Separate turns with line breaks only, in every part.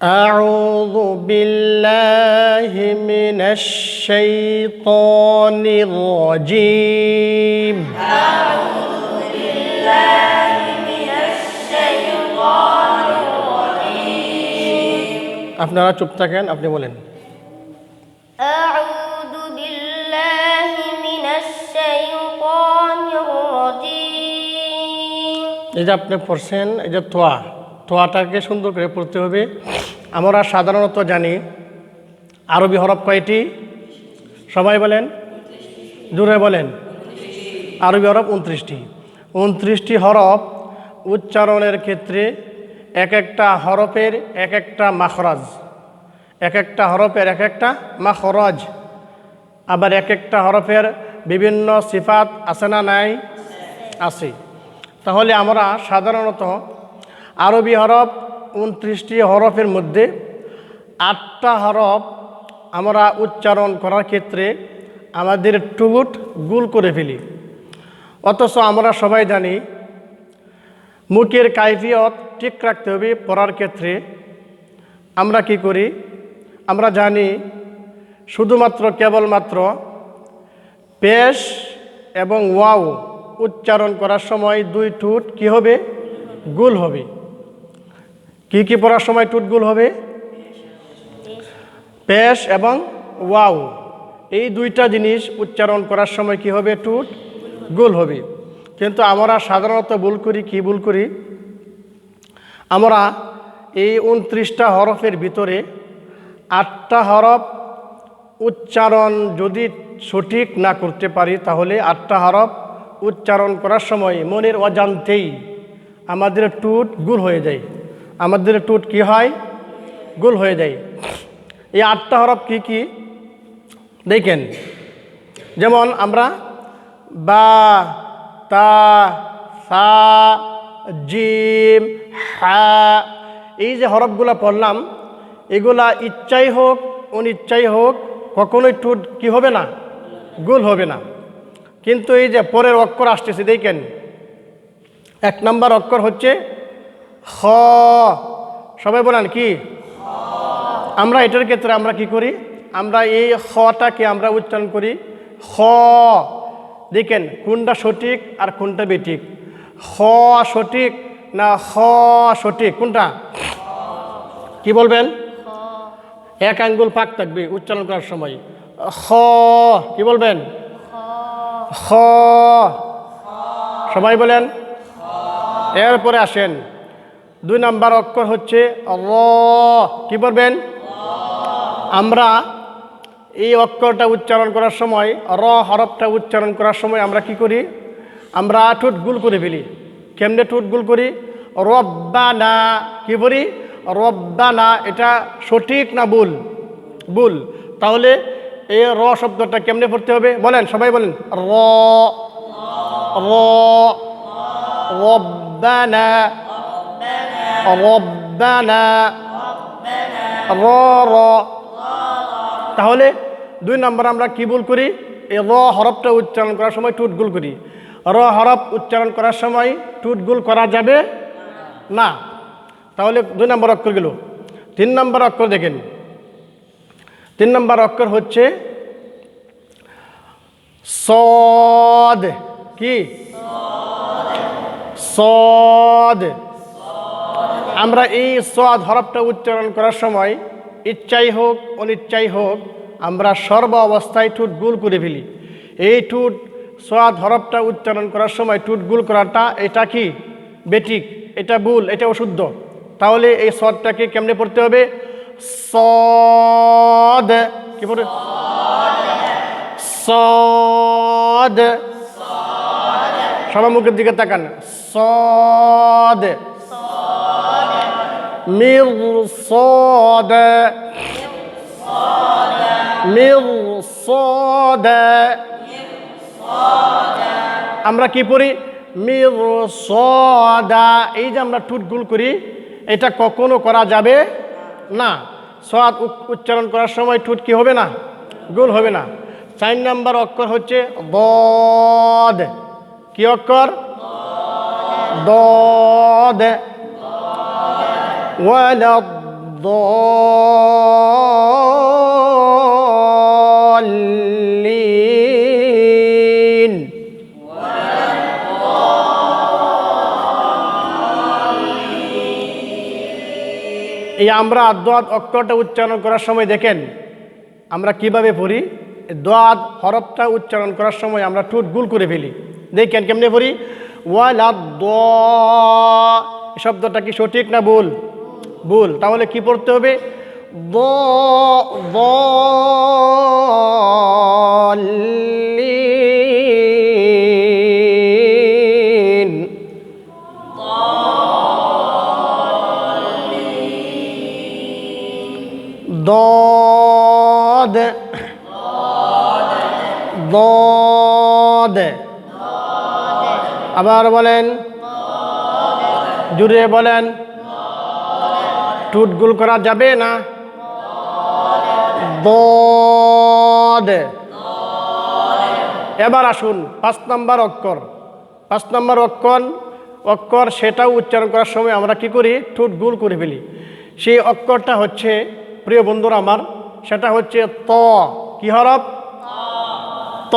أعوذ بالله من الشيطان الرجيم
أعوذ بالله من الشيطان الرجيم
আপনারা চুপ থাকেন আপনি বলেন
أعوذ بالله من الشيطان الرجيم
এই যে আপনি পড়ছেন এই যে তোয়া তোয়াটাকে সুন্দর করে পড়তে হবে আমরা সাধারণত জানি, আরবি হরফ কয়টি? সবাই বলেন। জোরে বলেন। আরবি হরফ উনত্রিশটি। উনত্রিশটি হরফ উচ্চারণের ক্ষেত্রে এক একটা হরফের এক একটা মাখরাজ। এক একটা হরফের এক একটা মাখরাজ। আবার এক একটা হরফের বিভিন্ন সিফাত আছে না নাই? আছে। তাহলে আমরা সাধারণত আরবি হরফ উনত্রিশটি হরফের মধ্যে আটটা হরফ আমরা উচ্চারণ করার ক্ষেত্রে আমাদের টুগুট গুল করে ফেলি। অথচ আমরা সবাই জানি মুখের কাইফিয়ত ঠিক রাখতে হবে পড়ার ক্ষেত্রে। আমরা কি করি? আমরা জানি শুধুমাত্র কেবলমাত্র পেশ এবং ওয়াও উচ্চারণ করার সময় দুই টুট কি হবে? গুল হবে। কি কি পড়ার সময় টুট গুল হবে? পেশ এবং ওয়াও। এই দুইটা জিনিস উচ্চারণ করার সময় কি হবে? টুট গুল হবে। কিন্তু আমরা সাধারণত ভুল করি, কি ভুল করি? আমরা এই উনত্রিশটা হরফের ভিতরে আটটা হরফ উচ্চারণ যদি সঠিক না করতে পারি, তাহলে আটটা হরফ উচ্চারণ করার সময় মনের অজান্তেই আমাদের টুট গুল হয়ে যায়। আমাদের টুট কি হয়? গোল হয়ে যায়। এই আটটা হরফ কি কি? দেখেন। যেমন আমরা বা, তা, সা, জিম, হা, এই যে হরফগুলো পড়লাম, এগুলা ইচ্ছাই হোক, অনিচ্ছাই হোক, কখনোই টুট কি হবে না? গোল হবে না। কিন্তু এই যে পরের অক্ষর আসতেছে, দেখেন। এক নম্বর অক্ষর হচ্ছে খ সবাই বলেন কি? আমরা এটার ক্ষেত্রে আমরা কি করি? আমরা এই খটাকে আমরা উচ্চারণ করি খ দেখেন কোনটা সঠিক আর কোনটা বেঠিক? খ সঠিক না খ সঠিক? কোনটা? কি বলবেন? এক আঙ্গুল ফাঁক থাকবে উচ্চারণ করার সময়। খ কি বলবেন? খ সবাই বলেন? এরপরে আসেন। দুই নাম্বার অক্ষর হচ্ছে র। কি বলবেন আমরা এই অক্ষরটা উচ্চারণ করার সময়, র হরফটা উচ্চারণ করার সময় আমরা কি করি? আমরা ঠোঁট গুল করে ফেলি। কেমনে ঠোঁট গুল করি? রব্বানা, কি বলি? রব্বানা, এটা সঠিক না বুল বুল তাহলে এই র শব্দটা কেমনে পড়তে হবে? বলেন, সবাই বলেন। র। রব্বানা র র তাহলে দুই নম্বর আমরা কি ভুল করি? এই র হরফটা উচ্চারণ করার সময় টুট গুল করি। র হরফ উচ্চারণ করার সময় টুট গুল করা যাবে? না। তাহলে দুই নম্বর অক্ষর গেল। তিন নম্বর অক্ষর দেখেন। তিন নম্বর অক্ষর হচ্ছে সদ। কি? সদ। আমরা এই সদ হরফটা উচ্চারণ করার সময় ইচ্ছাই হোক, অনিচ্ছাই হোক, আমরা সর্ব অবস্থায় ঠুট গুল করে ফেলি। এই ঠুট সোয়াদ হরফটা উচ্চারণ করার সময় টুট গুল করাটা এটা কি? বেটিক, এটা ভুল, এটা অশুদ্ধ। তাহলে এই সদটাকে কেমনে পড়তে হবে? সদ কি পড়ে? সদ সবার মুখের দিকে তাকান। সদ مرصاد مرصاد আমরা কি পড়ি মিরসদা এই যে আমরা টুট গুল করি এটা কখনো করা যাবে না সদ উচ্চারণ করার সময় টুট কি হবে না গুল হবে না চার নাম্বার অক্ষর হচ্ছে বদ কি অক্ষর ضاد ولا الضالين এই আমরা দোয়াত অক্ষরটা উচ্চারণ করার সময় দেখেন আমরা কিভাবে পড়ি দোয়াত হরফটা উচ্চারণ করার সময় আমরা ঠোঁট গুল করে ফেলি দেখেন কেমনে পড়ি ওয়ালা দ এই শব্দটা কি সঠিক না ভুল ভুল তাহলে কি পড়তে হবে দ দ ضاد ضاد আবার বলেন জুড়ে বলেন টুট গুল করা যাবে না? দদ এবার আসুন, পাঁচ নম্বর অক্ষর। পাঁচ নম্বর অক্ষর অক্ষর সেটাও উচ্চারণ করার সময় আমরা কি করি? ঠুট গুল করে ফেলি। সেই অক্ষরটা হচ্ছে, প্রিয় বন্ধুর আমার, সেটা হচ্ছে ত। কি হরফ? ত।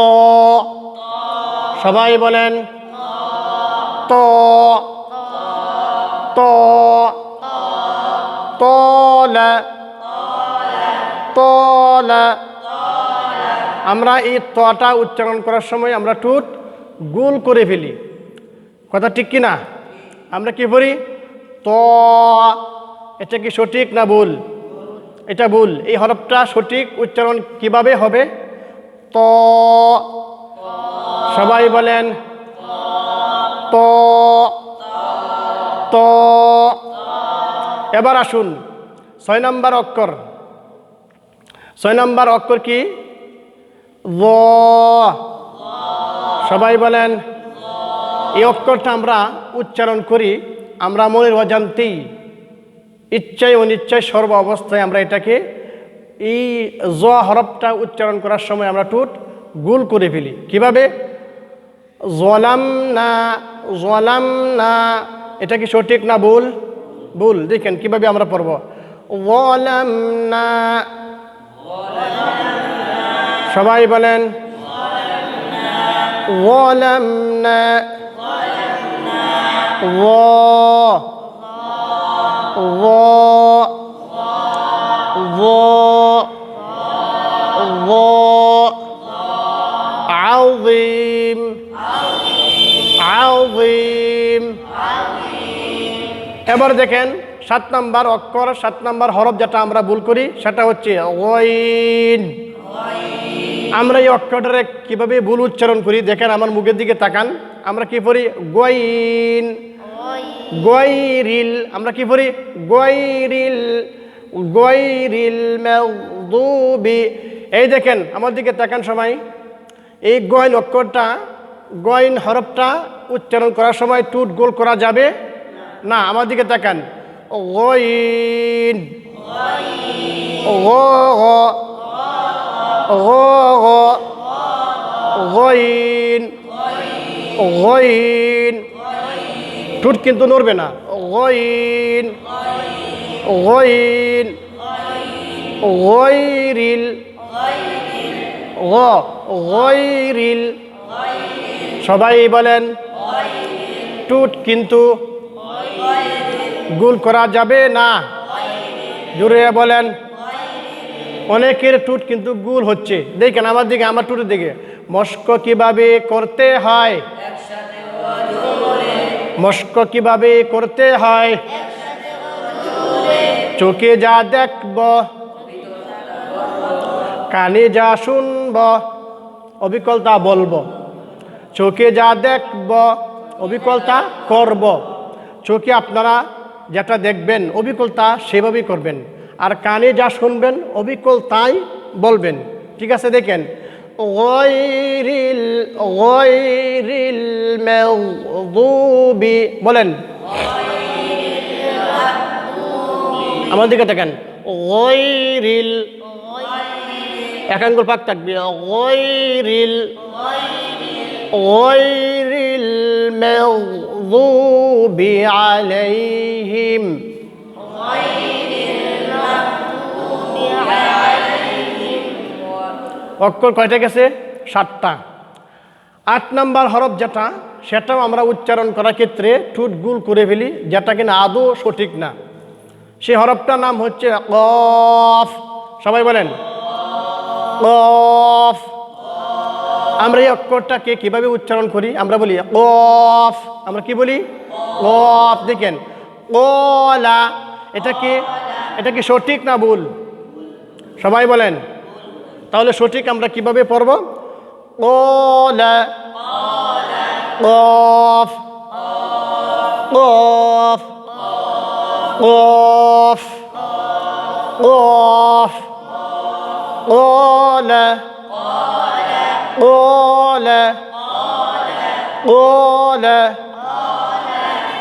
সবাই বলেন, ত। ত। আমরা এই তটা উচ্চারণ করার সময় আমরা টুট গোল করে ফেলি। কথা ঠিক কি না? আমরা কি বলি ত, এটা কি সঠিক না ভুল? এটা ভুল। এই হরফটা সঠিক উচ্চারণ কীভাবে হবে? ত, সবাই বলেন, ত ত। এবার আসুন। ছয় নম্বর অক্ষর। ছয় নম্বর অক্ষর কি? সবাই বলেন, এই অক্ষরটা আমরা উচ্চারণ করি, আমরা মনের অজান্তেই ইচ্ছায় অনিচ্ছায় সর্ব অবস্থায় আমরা এটাকে এই জ হরফটা উচ্চারণ করার সময় আমরা টুট গুল করে ফেলি। কীভাবে? জলাম না জলাম না, এটা কি সঠিক না ভুল? ভুল। দেখেন কীভাবে আমরা পড়ব। জলাম না সবাই বলেন ظلمنا ظ ظ ظ ظ عظيم عظيم এবার দেখেন সাত নাম্বার অক্ষর সাত নাম্বার হরফ যেটা আমরা ভুল করি সেটা হচ্ছে ওয়াইন আমরা এই অক্ষরটারে কীভাবে ভুল উচ্চারণ করি? দেখেন আমার মুখের দিকে তাকান। আমরা কি পড়ি? গোয়াইন গোয়াইরিল আমরা কি পড়ি? গোয়াইরিল গোয়াইরিল মাগদুবি। এই দেখেন আমার দিকে তাকান সময় এই গয়ন অক্ষরটা গয়ন হরফটা উচ্চারণ করার সময় টুট গোল করা যাবে? না আমার দিকে তাকান। গইন গো। غ غين غين ঠোঁট কিন্তু নড়বে না غين غين غيرل غ غيرل সবাই বলেন টুট কিন্তু গুল করা যাবে না জুড়ে বলেন অনেকের টুট কিন্তু গুল হচ্ছে। দেখেন আমার দিকে, আমার টুটের দিকে। মস্ক কীভাবে করতে হয়? মস্ক কীভাবে করতে হয়? চোখে যা দেখব, কানে যা শুনব, অবিকলতা বলব। চোখে যা দেখব, অবিকলতা করব। চোখে আপনারা যেটা দেখবেন অবিকল তা সেভাবেই করবেন। আর কানে যা শুনবেন, অবিকল তাই বলবেন। ঠিক আছে, দেখেন। বলেন। আমার দিকে দেখেন গয়রিল, এক পাক থাকবে। গয়রিল গয়রিল মাগদুবি আলাইহিম। অক্ষর কয়টা গেছে? সাতটা। আট নাম্বার হরফ যেটা, সেটাও আমরা উচ্চারণ করার ক্ষেত্রে ঠুট গুল করে ফেলি, যেটা কিনা আদৌ সঠিক না। সেই হরফটার নাম হচ্ছে কফ। সবাই বলেন, কফ। আমরা এই অক্ষরটাকে কীভাবে উচ্চারণ করি? আমরা বলি কফ। আমরা কি বলি? কফ। দেখেন, কলা। এটা কি? এটা কি সঠিক না ভুল? সবাই বলেন। তাহলে সঠিক আমরা কীভাবে পড়ব? কলা। কফ। কফ। কফ।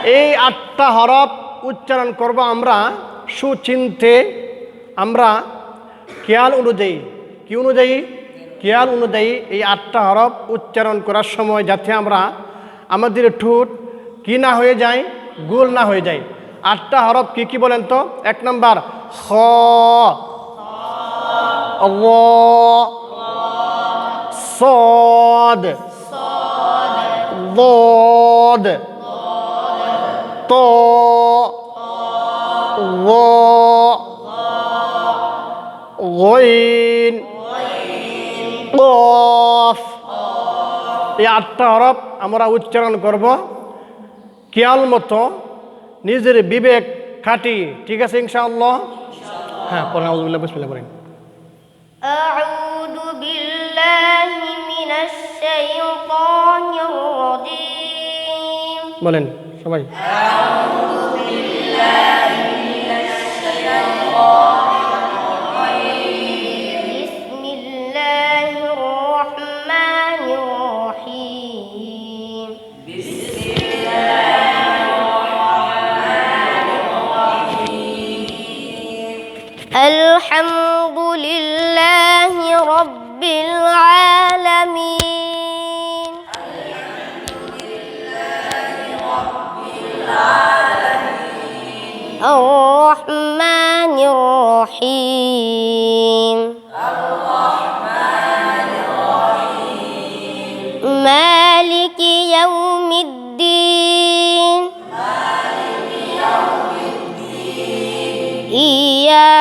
এই আটটা হরফ উচ্চারণ করব আমরা সুচিন্তে। আমরা খেয়াল অনুযায়ী কি অনুযায়ী খেয়াল অনুযায়ী এই আটটা হরফ উচ্চারণ করার সময় যাতে আমরা আমাদের ঠোঁট কি না হয়ে যায় গোল না হয়ে যায় আটটা হরফ কি কি বলেন তো এক নম্বর খ গ صاد ضاد طاء ظاء غين قاف এই আটটা হরফ আমরা উচ্চারণ করব খেয়াল মতো নিজের বিবেক খাটি ঠিক আছে ইনশাআল্লাহ হ্যাঁ পড়েন আউযুবিল্লাহ বিসমিল্লাহ পড়েন
أعوذ بالله من الشيطان الرجيم
বলেন সবাই
بسم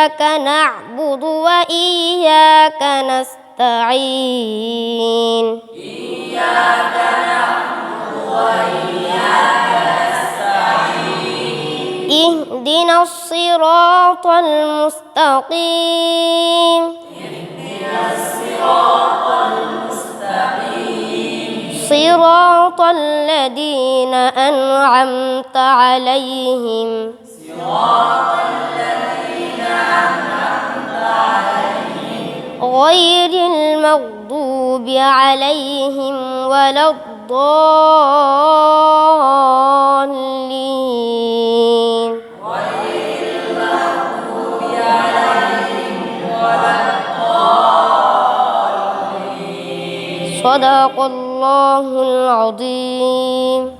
إياك نعبد وإياك نستعين. إياك نعبد وإياك نستعين اهدنا الصراط المستقيم. اهدنا الصراط صراط الذين أنعمت عليهم. صراط الذين غير المغضوب عليهم ولا الضالين. صدق الله العظيم.